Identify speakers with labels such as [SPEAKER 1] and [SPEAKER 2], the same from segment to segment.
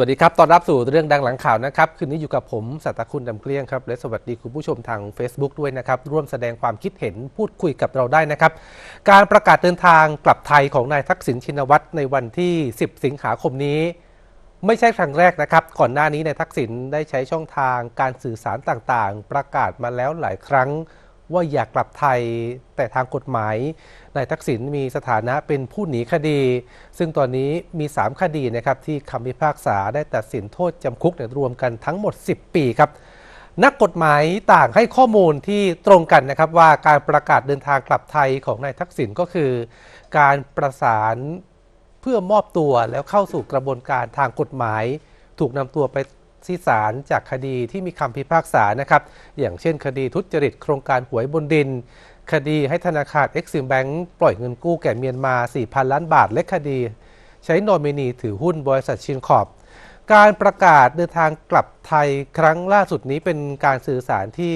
[SPEAKER 1] สวัสดีครับ ตอนรับสู่เรื่องดังหลังข่าวนะครับ คืนนี้อยู่กับผมสัตคุณดำเกลี้ยงครับ และสวัสดีคุณผู้ชมทาง Facebook ด้วยนะครับ ร่วมแสดงความคิดเห็นพูดคุยกับเราได้นะครับ การประกาศเดินทางกลับไทยของนายทักษิณชินวัตรในวันที่ 10 สิงหาคมนี้ ไม่ใช่ครั้งแรกนะครับ ก่อนหน้านี้นายทักษิณได้ใช้ช่องทางการสื่อสารต่างๆ ประกาศมาแล้วหลายครั้ง ว่าอยากกลับไทยแต่ทางกฎหมายนายทักษิณมีสถานะเป็นผู้หนีคดี ซึ่งตอนนี้มี 3 คดีนะครับที่คำพิพากษาได้ตัดสินโทษจำคุกรวมกันทั้งหมด 10 ปีครับนักกฎหมายต่างให้ข้อมูลที่ตรงกันนะครับว่าการประกาศเดินทางกลับไทยของนายทักษิณก็คือ การประสานเพื่อมอบตัวแล้วเข้าสู่กระบวนการทางกฎหมาย ถูกนำตัวไป ที่ศาลจากคดีที่มีคำพิพากษานะครับอย่างเช่นคดีทุจริตโครงการหวยบนดิน คดีให้ธนาคาร Exim Bank ปล่อยเงินกู้แก่เมียนมา 4,000 ล้านบาท และคดี ใช้โนมินีถือหุ้นบริษัทชินคอร์ปการประกาศเดินทางกลับไทยครั้งล่าสุดนี้เป็นการสื่อสารที่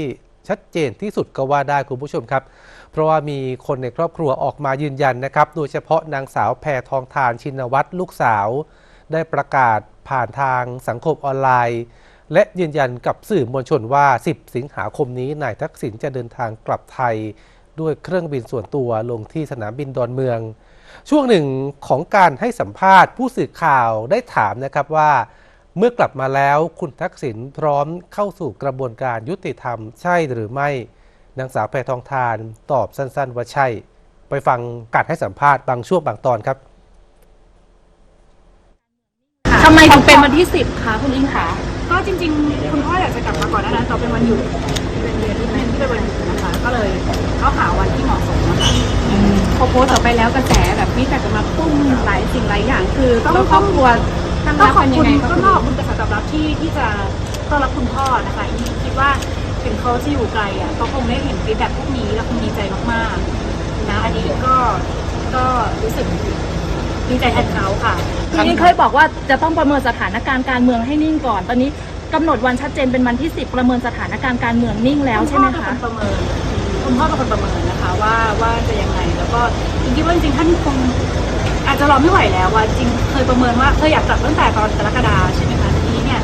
[SPEAKER 1] ชัดเจนที่สุดก็ว่าได้คุณผู้ชมครับ เพราะว่ามีคนในครอบครัวออกมายืนยันนะครับ โดยเฉพาะนางสาวแพรทองทานชินวัตรลูกสาว ได้ประกาศ ผ่านทางสังคมออนไลน์ และยืนยันกับสื่อมวลชนว่า 10 สิงหาคมนี้นายทักษิณจะเดินทางกลับไทย ด้วยเครื่องบินส่วนตัวลงที่สนามบินดอนเมือง ช่วงหนึ่งของการให้สัมภาษณ์ผู้สื่อข่าวได้ถามนะครับว่า เมื่อกลับมาแล้วคุณทักษิณพร้อมเข้าสู่กระบวนการยุติธรรมใช่หรือไม่นางสาวแพทองทานตอบสั้น ๆ ว่าใช่ ไปฟังการให้สัมภาษณ์บางช่วงบางตอนครับ
[SPEAKER 2] ทำไมถึงเป็นวันที่สิบคะคุณอิงคะ
[SPEAKER 3] ก็จริงๆ คุณพ่ออยากจะกลับมาก่อนหนานั้นแต่เป็นวันหยุดเป็นเดือนที่เป็นที่เป็นวันหยุดนะคะ ก็เลยเขาหาวันที่เหมาะสมนะคะ
[SPEAKER 2] พอโพสต์ออกไปแล้วกระแสแบบนี้แต่จะมาปุ้มหลายสิ่งหลายอย่าง คือ
[SPEAKER 3] ต้อง
[SPEAKER 2] แล้วครอบครัวตั้ง
[SPEAKER 3] ก็
[SPEAKER 2] รับ
[SPEAKER 3] ขอบ
[SPEAKER 2] เป็นยั
[SPEAKER 3] คุ
[SPEAKER 2] ง
[SPEAKER 3] ณ
[SPEAKER 2] ไง
[SPEAKER 3] ก็
[SPEAKER 2] ก็
[SPEAKER 3] ขอบคุณกระแสตอบรับที่ที่จะต้อนรับคุณพ่อนะคะอีคิดว่าถึงเขาจะอยู่ไกลอะเขาคงได้เห็นฟีดแบ็กพวกนี้แล้วคงดีใจมากๆนะอันนี้ก็ก็รู้สึก ดีใจแทนเขาค่ะ
[SPEAKER 2] คุณอิงเคยบอกว่าจะต้องประเมินสถานการณ์การเมืองให้นิ่งก่อน ตอนนี้กำหนดวันชัดเจนเป็นวันที่ 10 ประเมินสถานการณ์การเมืองนิ่งแล้วใช่ไหม
[SPEAKER 3] ณพ่อ
[SPEAKER 2] คะ
[SPEAKER 3] เป็นคนประเมินคุณพ่อเป็นคนประเมินนะคะว่าว่าจะยังไงแล้วก็จริงๆว่าจริงๆท่านคงอาจจะรอไม่ไหวแล้วว่าจริงเคยประเมินว่าเคยอยากกลับตั้งแต่ตอนกรกฎาใช่ไหมคะทีนี้เนี่ย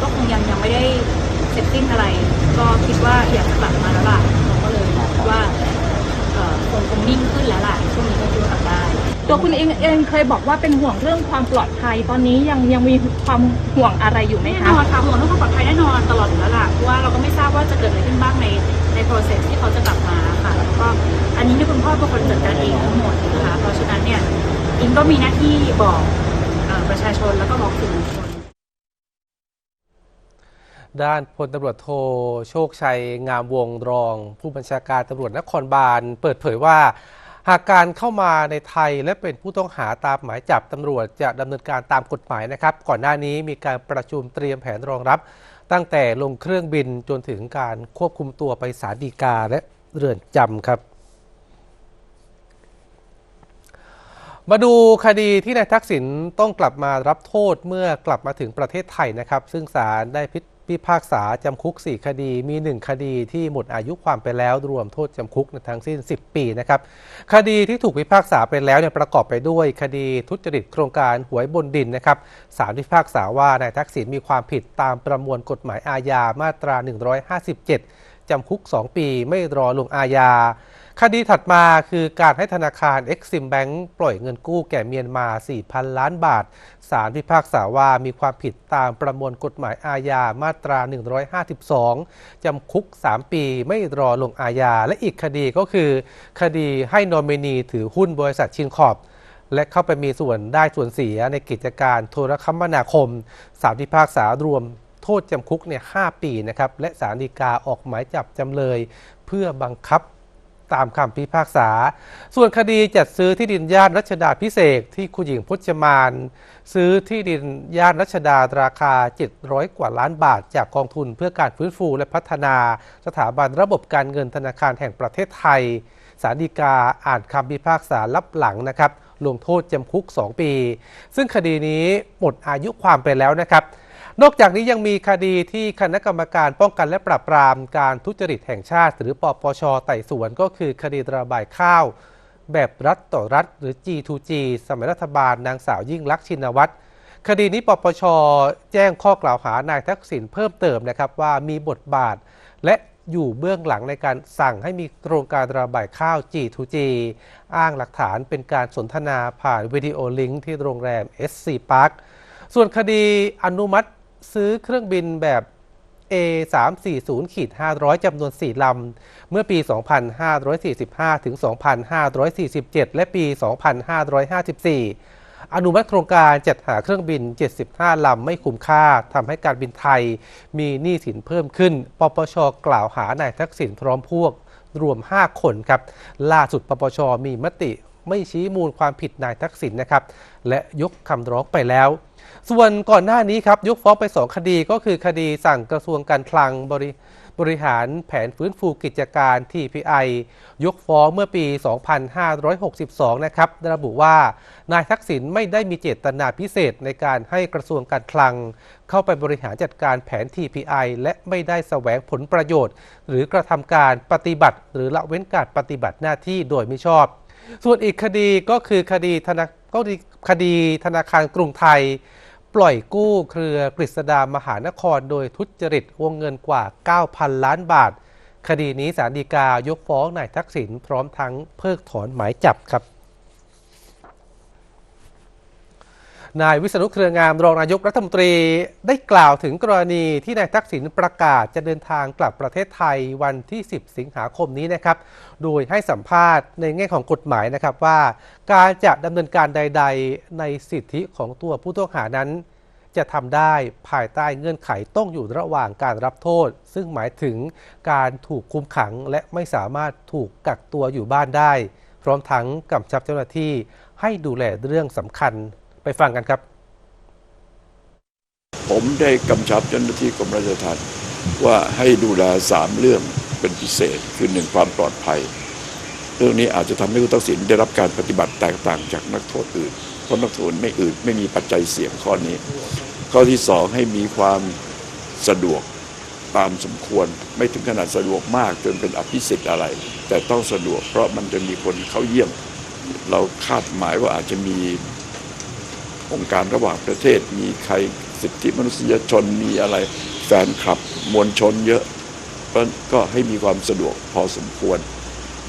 [SPEAKER 3] ก็คงยังยังไม่ได้เสร็จสิ้นอะไร ก็คิดว่าอยากจะกลับมาแล้วล่ะเราก็เลยคิดว่าเอ่อคงคงนิ่งขึ้นแล้วล่ะช่วงนี้ก็คิดว่ากลับได้
[SPEAKER 2] ตัวคุณอิงเองเคยบอกว่าเป็นห่วงเรื่องความปลอดภัย ตอนนี้ยังยังมีความห่วงอะไรอยู่ไหม
[SPEAKER 3] แน่
[SPEAKER 2] คะ
[SPEAKER 3] นอนค่ะห่วงเรื่องความปลอดภัยแน่นอนตลอดอยู่แล้วล่ะเพราะว่าเราก็ไม่ทราบว่าจะเกิดอะไรขึ้นบ้างในใน process ที่เขาจะกลับมาค่ะแล้วก็อันนี้เนี่ยคุณพ่อเป็นคนจัดการเองทั้งหมดนะคะเพราะฉะนั้นเนี่ยอิงก็มีหน้าที่บอกเอ่อประชาชนแล้วก็บอกสื่อมวลชน
[SPEAKER 1] ด้านพลตำรวจโทโชคชัยงามวงรอง ผู้บัญชาการตำรวจนครบาลเปิดเผยว่า หากการเข้ามาในไทยและเป็นผู้ต้องหาตามหมายจับตำรวจจะดำเนินการตามกฎหมายนะครับ ก่อนหน้านี้มีการประชุมเตรียมแผนรองรับ ตั้งแต่ลงเครื่องบินจนถึงการควบคุมตัวไปศาลฎีกาและเรือนจำครับมาดูคดีที่นายทักษิณต้องกลับมารับโทษเมื่อกลับมาถึงประเทศไทยนะครับ ซึ่งศาลได้พิ พิพากษาจำคุก 4 คดี มี 1 คดีที่หมดอายุความไปแล้วรวมโทษจำคุกในทั้งสิ้น 10 ปีนะครับคดีที่ถูกพิพากษาไปแล้วเนี่ยประกอบไปด้วย คดีทุจริตโครงการหวยบนดินนะครับศาลพิพากษาว่านายทักษิณมีความผิดตามประมวลกฎหมายอาญามาตรา 157จำคุก 2 ปีไม่รอลงอาญา คดีถัดมาคือการให้ธนาคาร Exim Bank ปล่อยเงินกู้แก่เมียนมา 4,000 ล้านบาท ศาลพิพากษาว่ามีความผิดตามประมวลกฎหมายอาญามาตรา 152 จำคุก 3 ปีไม่รอลงอาญา และอีกคดีก็คือ คดีให้นอมินีถือหุ้นบริษัทชินคอร์ปและเข้าไปมีส่วนได้ส่วนเสียในกิจการโทรคมนาคม สารพิพากษารวมโทษจำคุกเนี่ย5ปีนะครับ และสารฎีกาออกหมายจับจำเลย เพื่อบังคับ ตามคำพิพากษา ส่วนคดีจัดซื้อที่ดินย่านรัชดาพิเศษที่คุณหญิงพจมาน ซื้อที่ดินย่านรัชดาราคา 700 กว่าล้านบาท จากกองทุนเพื่อการฟื้นฟูและพัฒนา สถาบันระบบการเงินธนาคารแห่งประเทศไทยสารดีกาอ่านคำพิพากษารับหลังนะครับลงโทษจำคุก 2 ปี ซึ่งคดีนี้หมดอายุความไปแล้วนะครับ นอกจากนี้ยังมีคดีที่คณะกรรมการป้องกันและปราบปรามการทุจริตแห่งชาติ หรือปปชไต่สวนก็คือคดีระบายข้าว แบบรัฐต่อรัฐ หรือ G2G สมัยรัฐบาลนางสาวยิ่งลักษณ์ชินวัตรคดีนี้ปปชแจ้งข้อกล่าวหานายทักษิณเพิ่มเติมนะครับว่ามีบทบาท และอยู่เบื้องหลังในการสั่งให้มีโครงการระบายข้าว G2G อ้างหลักฐานเป็นการสนทนาผ่านวิดีโอลิงก์ที่โรงแรม SC Park ส่วนคดีอนุมัติ ซื้อเครื่องบินแบบ A 3 4 0ขีด500 จำนวน 4 ลำ เมื่อปี 2545 ถึง 2547 และปี 2554 อนุมัติโครงการจัดหาเครื่องบิน 75 ลำไม่คุ้มค่าทำให้การบินไทยมีหนี้สินเพิ่มขึ้น ปปช กล่าวหานายทักษิณพร้อมพวกรวม 5 คนครับ ล่าสุดปปช มีมติ ไม่ชี้มูลความผิดนายทักษิณนะครับ และยกคำร้องไปแล้ว ส่วนก่อนหน้านี้ครับยกฟ้องไป 2 คดีก็คือคดีสั่งกระทรวงการคลังบริบริหารแผนฟื้นฟูกิจการ TPI ยกฟ้องเมื่อปี 2562 นะครับ ระบุว่านายทักษิณไม่ได้มีเจตนาพิเศษในการให้กระทรวงการคลัง เข้าไปบริหารจัดการแผน TPI และไม่ได้แสวงผลประโยชน์ หรือกระทำการปฏิบัติ หรือละเว้นการปฏิบัติหน้าที่โดยไม่ชอบ ส่วนอีกคดีก็คือคดีธนาก็คือคดีธนาคารกรุงไทย ปล่อยกู้เครือกฤษดามหานคร โดยทุจริตวงเงินกว่า 9,000 ล้านบาท คดีนี้ศาลฎีกายกฟ้องนายทักษิณพร้อมทั้งเพิกถอนหมายจับครับ นายวิษณุเครืองามรองนายกรัฐมนตรีได้กล่าวถึงกรณีที่นายทักษิณประกาศจะเดินทางกลับประเทศไทยวันที่ 10 สิงหาคมนี้นะครับ โดยให้สัมภาษณ์ในแง่ของกฎหมายนะครับว่า การจะดำเนินการใด ๆ ในสิทธิของตัวผู้ต้องหานั้น จะทำได้ภายใต้เงื่อนไขต้องอยู่ระหว่างการรับโทษ ซึ่งหมายถึงการถูกคุมขังและไม่สามารถถูกกักตัวอยู่บ้านได้ พร้อมทั้งกำชับเจ้าหน้าที่ให้ดูแลเรื่องสำคัญ ไปฟังกันครับ
[SPEAKER 4] ผมได้กำชับเจ้าหน้าที่กรมราชทัณฑ์ว่าให้ดูแลสามเรื่องเป็นพิเศษคือหนึ่งความปลอดภัย เรื่องนี้อาจจะทำให้คุณทักษิณได้รับการปฏิบัติแตกต่างจากนักโทษอื่น เพราะนักโทษไม่อื่นไม่มีปัจจัยเสี่ยงข้อนี้ ข้อที่สองให้มีความสะดวกตามสมควรไม่ถึงขนาดสะดวกมากจนเป็นอภิสิทธิ์อะไร แต่ต้องสะดวกเพราะมันจะมีคนเข้าเยี่ยม เราคาดหมายว่าอาจจะมี องค์การระหว่างประเทศ มีใครสิทธิมนุษยชนมีอะไรแฟนคลับมวลชนเยอะก็ให้มีความสะดวกพอสมควร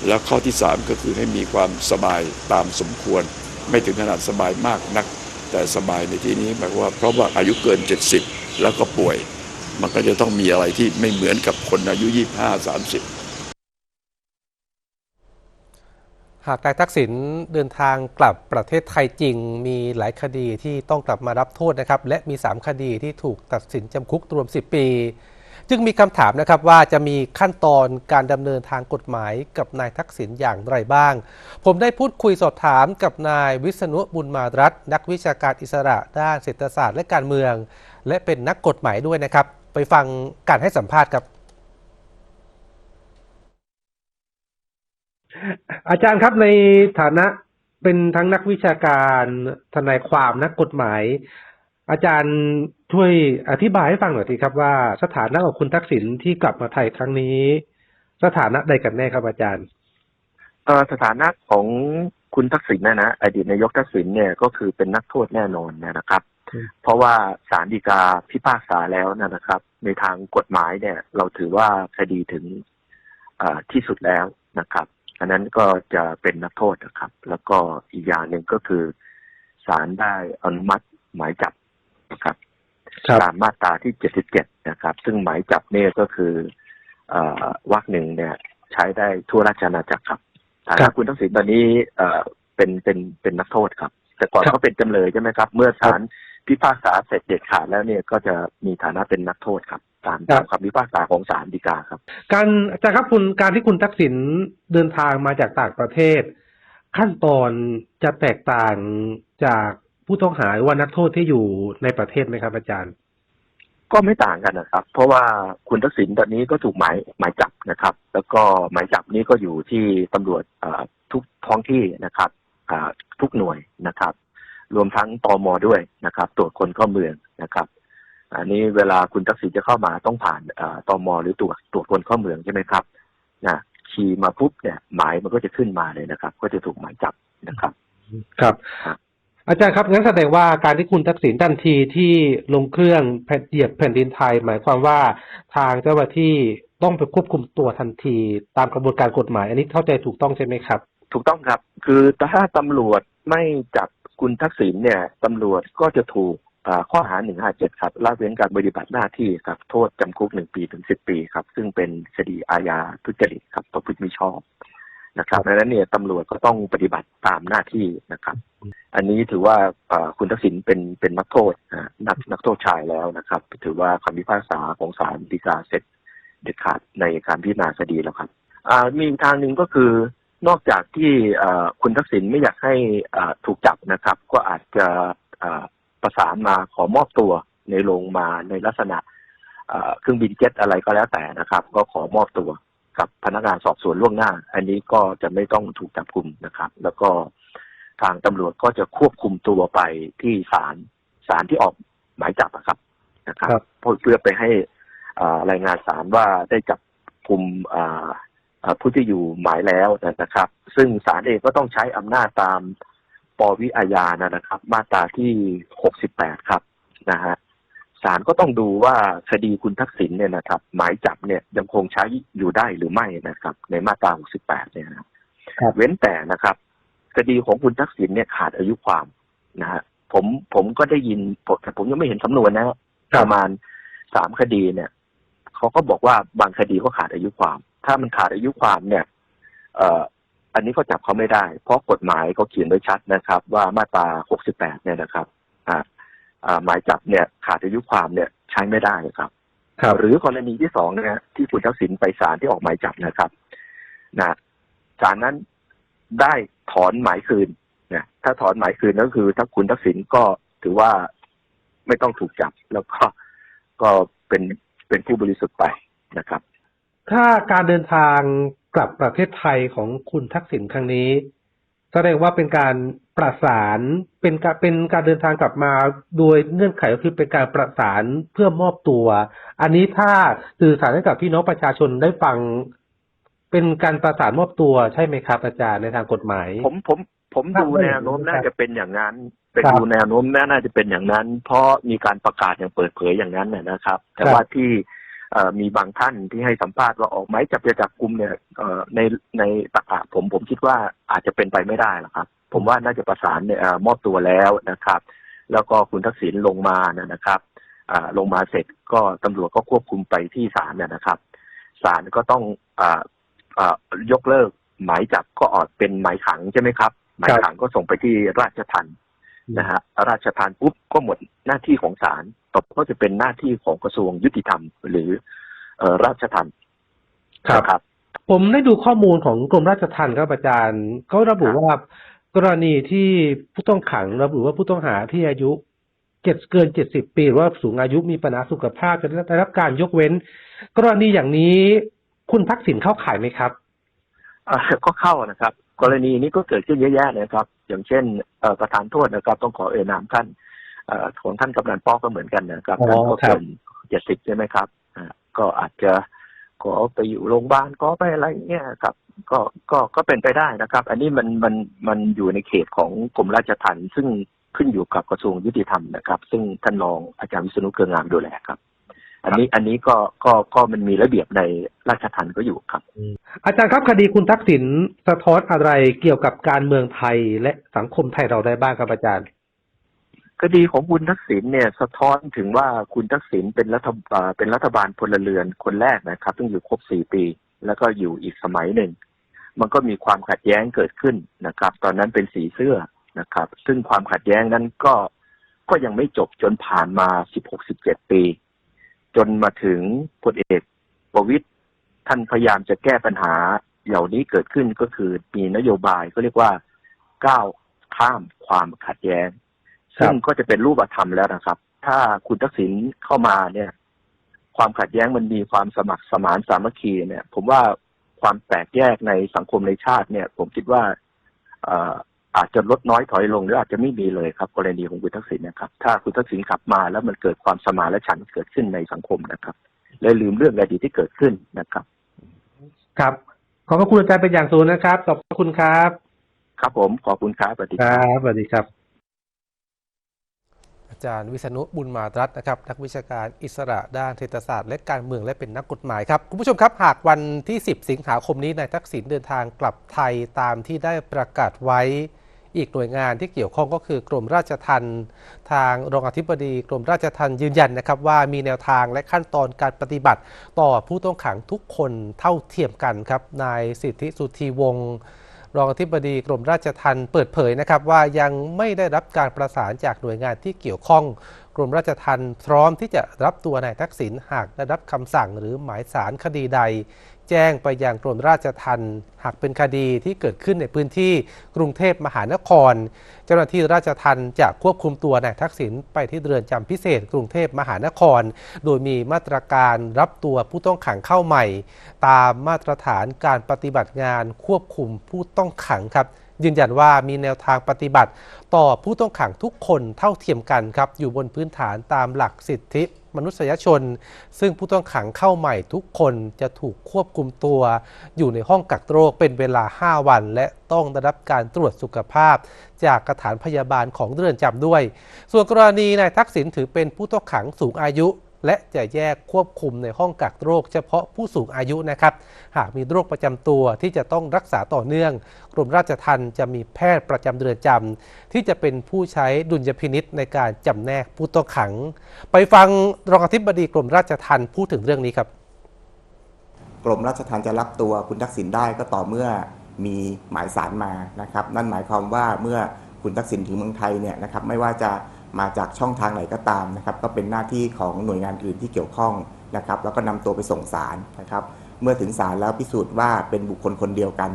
[SPEAKER 4] แล้วข้อที่สามก็คือให้มีความสบายตามสมควร ไม่ถึงขนาดสบายมากนัก แต่สบายในที่นี้หมายว่าเพราะว่าอายุเกิน 70 แล้วก็ป่วย มันก็จะต้องมีอะไรที่ไม่เหมือนกับคนอายุ 25 30
[SPEAKER 1] หากนายทักษิณเดินทางกลับประเทศไทยจริง มีหลายคดีที่ต้องกลับมารับโทษนะครับ และมี 3 คดีที่ถูกตัดสินจำคุกรวม 10 ปี จึงมีคำถามนะครับว่าจะมีขั้นตอนการดำเนินทางกฎหมายกับนายทักษิณอย่างไรบ้าง ผมได้พูดคุยสอบถามกับนายวิษณุบุญมารัตน์นักวิชาการอิสระด้านเศรษฐศาสตร์และการเมือง และเป็นนักกฎหมายด้วยนะครับ ไปฟังการให้สัมภาษณ์ครับ อาจารย์ครับในฐานะเป็นทั้งนักวิชาการทนายความนักกฎหมาย อาจารย์ช่วยอธิบายให้ฟังหน่อยทีครับว่าสถานะของคุณทักษิณที่กลับมาไทยครั้งนี้ สถานะใดกันแน่ครับอาจารย์
[SPEAKER 5] เอ่อสถานะของคุณทักษิณนะนะอดีตนายกทักษิณเนี่ยก็คือเป็นนักโทษแน่นอนนะครับ
[SPEAKER 1] อืม
[SPEAKER 5] เพราะว่าศาลฎีกาพิพากษาแล้วนะครับ ในทางกฎหมายเนี่ย เราถือว่าคดีถึงเอ่อที่สุดแล้วนะครับ อันนั้นก็จะเป็นนักโทษนะครับ แล้วก็อีกอย่างหนึ่งก็คือศาลได้อนุมัติหมายจับนะครับตามมาตราที่77นะครับ ซึ่งหมายจับเนี่ยก็คือเอ่อวรรคหนึ่งเนี่ย ใช้ได้ทั่วราชอาณาจักรครับฐา
[SPEAKER 1] ครั
[SPEAKER 5] นะ
[SPEAKER 1] บ
[SPEAKER 5] คุณทักษิณตอนนี้เอ่อเป็นเป็นเป็นนักโทษครับ แต่ก่อน
[SPEAKER 1] ครับ
[SPEAKER 5] เขาเป็นจำเลยใช่ไหมครับ เมื่อศาลพิพากษาเสร็จเด็ดขาดแล้วเนี่ยก็จะมีฐานะเป็นนักโทษครับ ตามตามคำพิพากษาของศาลฎีกาครับ
[SPEAKER 1] การอาจารย์ครับคุณการที่คุณทักษิณเดินทางมาจากต่างประเทศ ขั้นตอนจะแตกต่างจากผู้ต้องหาหรือว่านักโทษที่อยู่ในประเทศไหมครับอาจารย์
[SPEAKER 5] ก็ไม่ต่างกันนะครับ เพราะว่าคุณทักษิณตอนนี้ก็ถูกหมายหมายจับนะครับ แล้วก็หมายจับนี้ก็อยู่ที่ตำรวจเอ่อทุกท้องที่นะครับอ่าทุกหน่วยนะครับ รวมทั้งตมด้วยนะครับ ตรวจคนเข้าเมืองนะครับ อันนี้เวลาคุณทักษิณจะเข้ามาต้องผ่านเอ่อตมหรือตรวจตรวจคนเข้าเมืองใช่ไหมครับนะขี่มาปุ๊บเนี่ยหมายมันก็จะขึ้นมาเลยนะครับ ก็จะถูกหมายจับนะครับ
[SPEAKER 1] ครับ
[SPEAKER 5] ครับ
[SPEAKER 6] อาจารย์ครับงั้นแสดงว่าการที่คุณทักษิณทันทีที่ลงเครื่องแผ่นเหยียบแผ่นดินไทย หมายความว่าทางเจ้าหน้าที่ต้องไปควบคุมตัวทันที ตามกระบวนการกฎหมาย อันนี้เข้าใจถูกต้องใช่ไหมครับ
[SPEAKER 5] ถูกต้องครับ คือถ้าตำรวจไม่จับคุณทักษิณเนี่ยตำรวจก็จะถูกอ่า ข้อหา 157 ครับละเว้นการปฏิบัติหน้าที่ครับโทษจำคุกหนึ่งปี ถึงสิบปีครับ ซึ่งเป็นคดีอาญาทุจริตครับประพฤติมิชอบนะครับดังนั้นเนี่ยตำรวจก็ต้องปฏิบัติตามหน้าที่นะครับ อันนี้ถือว่าอ่าคุณทักษิณเป็นเป็นนักโทษอ่านักนักโทษชายแล้วนะครับ ถือว่าคำพิพากษาของศาลฎีกาเสร็จเด็ดขาดในการพิจารณาคดีแล้วครับอ่ามีอีกทางหนึ่งก็คือนอกจากที่อ่าคุณทักษิณไม่อยากให้อ่าถูกจับนะครับ ก็อาจจะอ่า ประสานมาขอมอบตัวในโรงมาในลักษณะอ่าเครื่องบินเจ็ตอะไรก็แล้วแต่นะครับ ก็ขอมอบตัวกับพนักงานสอบสวนล่วงหน้า อันนี้ก็จะไม่ต้องถูกจับกุมนะครับ แล้วก็ทางตำรวจก็จะควบคุมตัวไปที่ศาลศาลที่ออกหมายจับอะครับนะครับ
[SPEAKER 6] ครับ
[SPEAKER 5] เพื่อไปให้อ่ารายงานศาลว่าได้จับกลุ่มอ่าเอ่อผู้ที่อยู่หมายแล้วนะครับ ซึ่งศาลเองก็ต้องใช้อำนาจตาม ปวิอาญานะครับ มาตราที่68ครับนะฮะศาลก็ต้องดูว่าคดีคุณทักษิณเนี่ยนะครับ หมายจับเนี่ยยังคงใช้อยู่ได้หรือไม่นะครับ ในมาตรา68เนี่ยนะครับ
[SPEAKER 6] ครับ
[SPEAKER 5] เว้นแต่นะครับ คดีของคุณทักษิณเนี่ยขาดอายุความนะฮะผมผมก็ได้ยินผมแต่ผมยังไม่เห็นสำนวนนะฮะ
[SPEAKER 6] ครับ
[SPEAKER 5] ประมาณสามคดีเนี่ยเขาก็บอกว่าบางคดีก็ขาดอายุความ ถ้ามันขาดอายุความเนี่ย เอ่อ อันนี้ก็จับเขาไม่ได้ เพราะกฎหมายเขาเขียนไว้ชัดนะครับ ว่ามาตรา 68 เนี่ยนะครับอ่าอ่าหมายจับเนี่ยขาดอายุความเนี่ยใช้ไม่ได้ครับ
[SPEAKER 6] ครับ
[SPEAKER 5] หรือกรณีที่สองนะฮะที่คุณทักษิณไปศาลที่ออกหมายจับนะครับนะศาลนั้นได้ถอนหมายคืนนะถ้าถอนหมายคืนก็คือถ้าคุณทักษิณก็ถือว่าไม่ต้องถูกจับ แล้วก็ก็เป็นเป็นผู้บริสุทธิ์ไปนะครับ
[SPEAKER 6] ถ้าการเดินทาง กลับประเทศไทยของคุณทักษิณครั้งนี้ แสดงว่าเป็นการประสานเป็นการเป็นการเดินทางกลับมาโดยเงื่อนไขก็คือเป็นการประสานเพื่อมอบตัว อันนี้ถ้าสื่อสารให้กับพี่น้องประชาชนได้ฟัง เป็นการประสานมอบตัวใช่ไหมครับอาจารย์ในทางกฎหมาย
[SPEAKER 5] ผมผมผม
[SPEAKER 6] ครับ
[SPEAKER 5] ดูแนวโน้ม
[SPEAKER 6] ครับ
[SPEAKER 5] น่าจะเป็นอย่างนั้น เป็น
[SPEAKER 6] ครับ
[SPEAKER 5] ดูแนวโน้มน่าจะเป็นอย่างนั้น เพราะมีการประกาศอย่างเปิดเผยอย่างนั้นนะนะครับ แต่
[SPEAKER 6] ครับ
[SPEAKER 5] ว่าที่เอ่อ มีบางท่านที่ให้สัมภาษณ์ว่าออกหมายจับจะจับกลุ่มเนี่ยในในตรรกะผมผมคิดว่าอาจจะเป็นไปไม่ได้หรอกครับ ผมว่าน่าจะประสานเนี่ยมอบตัวแล้วนะครับ แล้วก็คุณทักษิณลงมานะครับอ่าลงมาเสร็จก็ตำรวจก็ควบคุมไปที่ศาลนะนะครับศาลก็ต้องอ่าอ่ายกเลิกหมายจับก็ออกเป็นหมายขังใช่ไหมครับ หมายขังก็ส่งไปที่ราชทัณฑ์ นะฮะราชทัณฑ์ปุ๊บก็หมดหน้าที่ของศาลต่อก็จะเป็นหน้าที่ของกระทรวงยุติธรรม หรือเอ่อราชทัณฑ์
[SPEAKER 6] ครับ
[SPEAKER 5] นะครับ
[SPEAKER 6] ผมได้ดูข้อมูลของกรมราชทัณฑ์ครับอาจารย์เขาระบุ
[SPEAKER 5] ครับ
[SPEAKER 6] ว่ากรณีที่ผู้ต้องขังระบุว่าผู้ต้องหาที่อายุเจ็ดเกินเจ็ดสิบปีหรือว่าสูงอายุมีปัญหาสุขภาพจะได้รับการยกเว้น กรณีอย่างนี้คุณทักษิณเข้าข่ายไหมครับ
[SPEAKER 5] อ่าก็เข้านะครับ กรณีนี้ก็เกิดขึ้นเยอะแยะนะครับ อย่างเช่นเอ่อประธานโทษนะครับ ต้องขอเอ่ยนามท่านเอ่อของท่านกำนันป้อก็เหมือนกันนะครับ
[SPEAKER 6] อ๋อ
[SPEAKER 5] ท่านก็
[SPEAKER 6] ครับ
[SPEAKER 5] เกินเจ็ดสิบใช่ไหมครับอ่าก็อาจจะขอไปอยู่โรงพยาบาลก็ไปอะไรเงี้ยครับ ก็ก็ก็เป็นไปได้นะครับ อันนี้มันมันมันอยู่ในเขตของกรมราชทัณฑ์ซึ่งขึ้นอยู่กับกระทรวงยุติธรรมนะครับ ซึ่งท่านรองอาจารย์วิษณุเครืองามดูแลครับ อันนี้อันนี้ก็ก็ก็มันมีระเบียบในราชทัณฑ์ก็อยู่ครับ
[SPEAKER 6] อาจารย์ครับคดีคุณทักษิณสะท้อนอะไรเกี่ยวกับการเมืองไทยและสังคมไทยเราได้บ้างครับอาจารย์
[SPEAKER 5] คดีของคุณทักษิณเนี่ยสะท้อนถึงว่าคุณทักษิณเป็นรัฐบาลเป็นรัฐบาลพลเรือนคนแรกนะครับซึ่งอยู่ครบสี่ปี แล้วก็อยู่อีกสมัยหนึ่ง มันก็มีความขัดแย้งเกิดขึ้นนะครับ ตอนนั้นเป็นสีเสื้อนะครับ ซึ่งความขัดแย้งนั้นก็ก็ยังไม่จบจนผ่านมาสิบหกสิบเจ็ดปี จนมาถึงพลเอกประวิตยท่านพยายามจะแก้ปัญหาเหล่านี้เกิดขึ้นก็คือมีนโยบายก็เรียกว่าก้าวข้ามความขัดแย้ง
[SPEAKER 6] ครับ
[SPEAKER 5] ซึ่งก็จะเป็นรูปธรรมแล้วนะครับ ถ้าคุณทักษิณเข้ามาเนี่ย ความขัดแย้งมันมีความสมัครสมานสามัคคีเนี่ย ผมว่าความแตกแยกในสังคมในชาติเนี่ย ผมคิดว่าเอ่ออาจจะลดน้อยถอยลงหรืออาจจะไม่มีเลยครับ กรณีของคุณทักษิณนะครับ ถ้าคุณทักษิณขับมาแล้วมันเกิดความสมานและฉันท์เกิดขึ้นในสังคมนะครับ และลืมเรื่องอดีตที่เกิดขึ้นนะครับ
[SPEAKER 6] ครับ ขอบพระคุณอาจารย์เป็นอย่างสูงนะครับขอบพระคุณครับ
[SPEAKER 5] ครับผมขอบคุณครับสวัสดี
[SPEAKER 6] ค
[SPEAKER 5] ครับ
[SPEAKER 6] รับสวัสดีครับ
[SPEAKER 1] อาจารย์วิษณุบุญมาตรัตน์นะครับนักวิชาการอิสระด้านเศรษฐศาสตร์และการเมืองและเป็นนักกฎหมายครับคุณผู้ชมครับหากวันที่ 10 สิงหาคมนี้นายทักษิณเดินทางกลับไทยตามที่ได้ประกาศไว้ อีกหน่วยงานที่เกี่ยวข้องก็คือกรมราชทัณฑ์ทางรองอธิบดีกรมราชทัณฑ์ยืนยันนะครับว่ามีแนวทางและขั้นตอนการปฏิบัติ ต่อผู้ต้องขังทุกคนเท่าเทียมกันครับนายสิทธิสุธีวงศ์รองอธิบดีกรมราชทัณฑ์เปิดเผยนะครับว่ายังไม่ได้รับการประสานจากหน่วยงานที่เกี่ยวข้อง กรมราชทัณฑ์พร้อมที่จะรับตัวนายทักษิณหากได้รับคำสั่งหรือหมายสารคดีใด แจ้งไปยังกรมราชทัณฑ์หากเป็นคดีที่เกิดขึ้นในพื้นที่กรุงเทพมหานคร เจ้าหน้าที่ราชทัณฑ์จะควบคุมตัวนายทักษิณไปที่เรือนจำพิเศษ กรุงเทพมหานคร โดยมีมาตรการรับตัวผู้ต้องขังเข้าใหม่ ตามมาตรฐานการปฏิบัติงานควบคุมผู้ต้องขังครับ ยืนยันว่ามีแนวทางปฏิบัติ ต่อผู้ต้องขังทุกคนเท่าเทียมกันครับ อยู่บนพื้นฐานตามหลักสิทธิมนุษยชน ซึ่งผู้ต้องขังเข้าใหม่ทุกคนจะถูกควบคุมตัว อยู่ในห้องกักโรคเป็นเวลา 5 วัน และต้องได้รับการตรวจสุขภาพ จากสถานพยาบาลของเรือนจำด้วย ส่วนกรณีนายทักษิณถือเป็นผู้ต้องขังสูงอายุ และจะแยกควบคุมในห้องกักโรคเฉพาะผู้สูงอายุนะครับ หากมีโรคประจำตัวที่จะต้องรักษาต่อเนื่อง กรมราชทัณฑ์จะมีแพทย์ประจำเรือนจำที่จะเป็นผู้ใช้ดุลยพินิษในการจำแนกผู้ต้องขัง ไปฟังรองอธิบดีกรมราชทัณฑ์พูดถึงเรื่องนี้ครับ
[SPEAKER 7] กรมราชทัณฑ์จะรับตัวคุณทักษิณได้ก็ต่อเมื่อมีหมายสารมานะครับ นั่นหมายความว่าเมื่อคุณทักษิณถึงเมืองไทยเนี่ยนะครับไม่ว่าจะ มาจากช่องทางไหนก็ตามนะครับ ก็เป็นหน้าที่ของหน่วยงานอื่นที่เกี่ยวข้องนะครับ แล้วก็นำตัวไปส่งศาลนะครับ เมื่อถึงศาลแล้วพิสูจน์ว่าเป็นบุคคลคนเดียวกัน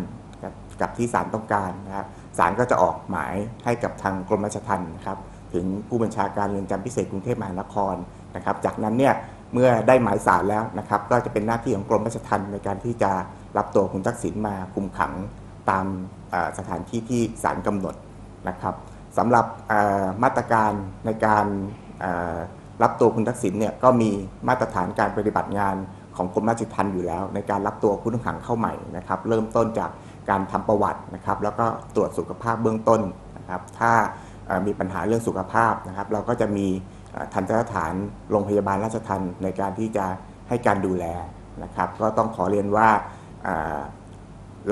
[SPEAKER 7] กับที่ศาลต้องการนะครับศาลก็จะออกหมายให้กับทางกรมราชทัณฑ์นะครับถึงผู้บัญชาการเรือนจำพิเศษกรุงเทพมหานครนะครับ จากนั้นเนี่ยเมื่อได้หมายสารแล้วนะครับ ก็จะเป็นหน้าที่ของกรมราชทัณฑ์ในการที่จะรับตัวคุณทักษิณมาคุมขังตามสถานที่ที่ศาลกำหนดนะครับ สำหรับมาตรการในการรับตัวคุณทักษิณเนี่ยก็มีมาตรฐานการปฏิบัติงานของกรมราชทัณฑ์อยู่แล้ว ในการรับตัวผู้ต้องขังเข้าใหม่นะครับ เริ่มต้นจากการทำประวัตินะครับ แล้วก็ตรวจสุขภาพเบื้องต้นนะครับ ถ้ามีปัญหาเรื่องสุขภาพนะครับ เราก็จะมีทันตสถานโรงพยาบาลราชทัณฑ์ในการที่จะให้การดูแลนะครับ ก็ต้องขอเรียนว่าเอ่อ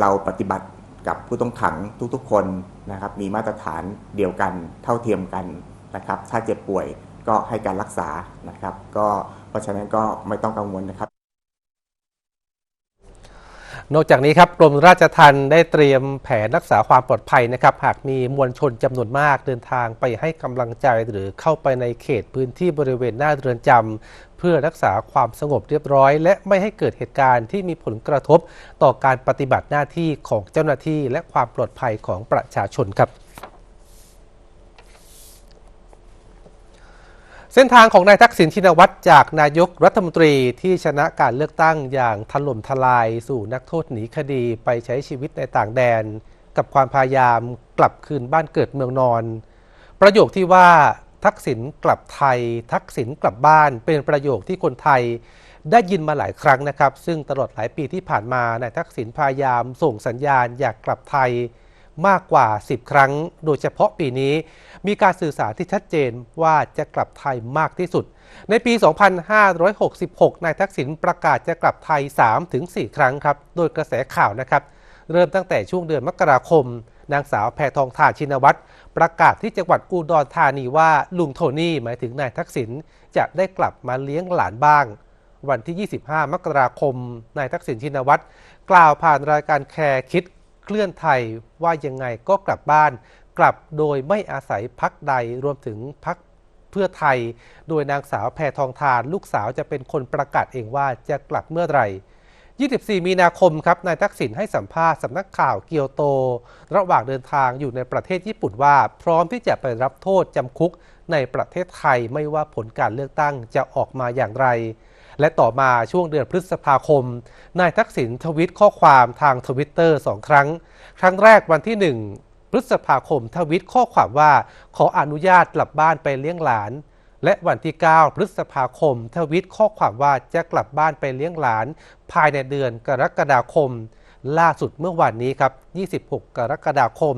[SPEAKER 7] เราปฏิบัติ กับผู้ต้องขังทุกๆคนนะครับ มีมาตรฐานเดียวกันเท่าเทียมกันนะครับ ถ้าเจ็บป่วยก็ให้การรักษานะครับ ก็เพราะฉะนั้นก็ไม่ต้องกังวลนะครับ
[SPEAKER 1] นอกจากนี้ครับกรมราชทัณฑ์ได้เตรียมแผนรักษาความปลอดภัยนะครับหากมีมวลชนจำนวนมากเดินทางไปให้กำลังใจหรือเข้าไปในเขตพื้นที่บริเวณหน้าเรือนจำเพื่อรักษาความสงบเรียบร้อย และไม่ให้เกิดเหตุการณ์ที่มีผลกระทบต่อการปฏิบัติหน้าที่ของเจ้าหน้าที่ และความปลอดภัยของประชาชนครับ เส้นทางของนายทักษิณชินวัตรจากนายกรัฐมนตรีที่ชนะการเลือกตั้งอย่างถล่มทลายสู่นักโทษหนีคดีไปใช้ชีวิตในต่างแดน กับความพยายามกลับคืนบ้านเกิดเมืองนอน ประโยคที่ว่าทักษิณกลับไทย ทักษิณกลับบ้าน เป็นประโยคที่คนไทยได้ยินมาหลายครั้งนะครับ ซึ่งตลอดหลายปีที่ผ่านมานายทักษิณพยายามส่งสัญญาณอยากกลับไทย มากกว่า 10 ครั้ง โดยเฉพาะปีนี้ มีการสื่อสารที่ชัดเจนว่าจะกลับไทยมากที่สุด ในปี 2566 นายทักษิณประกาศจะกลับไทย 3-4 ครั้งครับ โดยกระแสข่าวนะครับ เริ่มตั้งแต่ช่วงเดือนมกราคม นางสาวแพทองทานชินวัตรประกาศที่จังหวัดอุดรธานีว่าลุงโทนี่หมายถึงนายทักษิณจะได้กลับมาเลี้ยงหลานบ้างวันที่ 25 มกราคม นายทักษิณชินวัตรกล่าวผ่านรายการแคร์คิด เคลื่อนไทยว่ายังไงก็กลับบ้าน กลับโดยไม่อาศัยพักใดรวมถึงพักเพื่อไทย โดยนางสาวแพทองทาน ลูกสาวจะเป็นคนประกาศเองว่าจะกลับเมื่อไหร่24 มีนาคมครับ นายทักษิณให้สัมภาษณ์สำนักข่าวเกียวโต ระหว่างเดินทางอยู่ในประเทศญี่ปุ่นว่า พร้อมที่จะไปรับโทษจำคุกในประเทศไทยไม่ว่าผลการเลือกตั้งจะออกมาอย่างไร และต่อมาช่วงเดือนพฤษภาคม นายทักษิณทวิตข้อความทางทวิตเตอร์สองครั้ง ครั้งแรกวันที่ 1 พฤษภาคมทวิตข้อความว่า ขออนุญาตกลับบ้านไปเลี้ยงหลาน และวันที่ 9 พฤษภาคม ทวิตข้อความว่าจะกลับบ้านไปเลี้ยงหลาน ภายในเดือนกรกฎาคม ล่าสุดเมื่อวานนี้ครับ 26 กรกฎาคม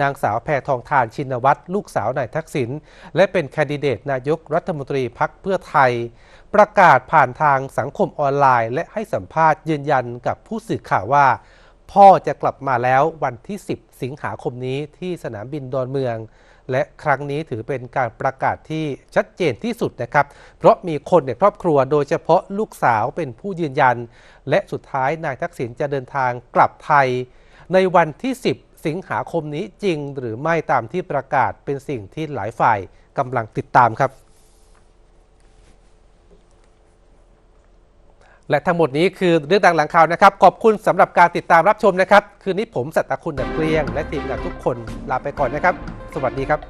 [SPEAKER 1] นางสาวแพทองทานชินวัตรลูกสาวนายทักษิณและเป็นแคนดิเดตนายกรัฐมนตรีพักเพื่อไทย ประกาศผ่านทางสังคมออนไลน์ และให้สัมภาษณ์ยืนยันกับผู้สื่อข่าวว่า พ่อจะกลับมาแล้ววันที่ 10 สิงหาคมนี้ที่สนามบินดอนเมือง และครั้งนี้ถือเป็นการประกาศที่ชัดเจนที่สุดนะครับ เพราะมีคนในครอบครัวโดยเฉพาะลูกสาวเป็นผู้ยืนยัน และสุดท้ายนายทักษิณจะเดินทางกลับไทย ในวันที่ 10 สิงหาคมนี้จริงหรือไม่ตามที่ประกาศเป็นสิ่งที่หลายฝ่ายกำลังติดตามครับ และทั้งหมดนี้คือเรื่องดังหลังข่าวนะครับ ขอบคุณสำหรับการติดตามรับชมนะครับ คืนนี้ผมสัตตคุณเดเกลียง และทีมงานทุกคนลาไปก่อนนะครับ สวัสดีครับ